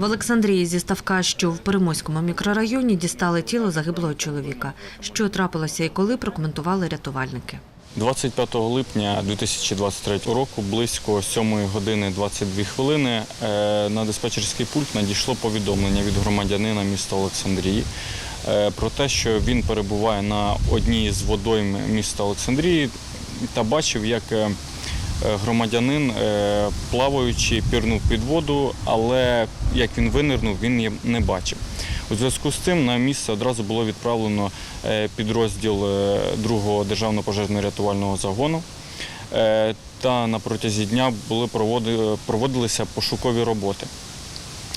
В Олександрії зі ставка, що в Перемойському мікрорайоні, дістали тіло загиблого чоловіка. Що трапилося і коли прокоментували рятувальники. 25 липня 2023 року, близько 7 години 22 хвилини, е, на диспетчерський пульт надійшло повідомлення від громадянина міста Олександрії е, про те, що він перебуває на одній з водойм міста Олександрії та бачив, як е, громадянин, е, плаваючи, пірнув під воду, але як він винирнув, він не бачив. У зв'язку з цим на місце одразу було відправлено е, підрозділ е, другого державного пожежно-рятувального загону. Е, Та на протязі дня були проводилися пошукові роботи.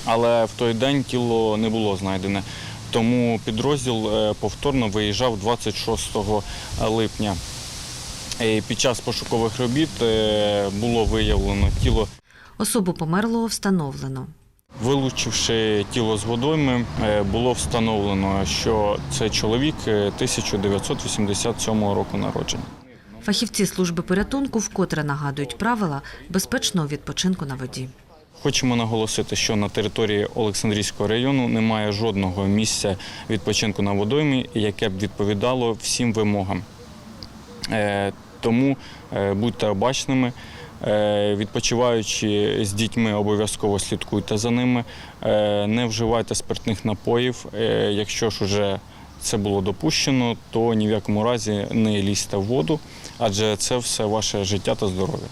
Але в той день тіло не було знайдене, тому підрозділ е, повторно виїжджав 26 липня. Під час пошукових робіт е, було виявлено тіло Особу померлого встановлено. Вилучивши тіло з водойми, е, було встановлено, що це чоловік е, 1987 року народження. Фахівці служби порятунку вкотре нагадують правила безпечного відпочинку на воді. Хочемо наголосити, що на території Олександрійського району немає жодного місця відпочинку на водоймі, яке б відповідало всім вимогам. Тому е, будьте обачними. Е, Відпочиваючи з дітьми, обов'язково слідкуйте за ними, Е, не вживайте спиртних напоїв. Якщо ж уже це було допущено, то ні в якому разі не лізьте в воду, адже це все ваше життя та здоров'я.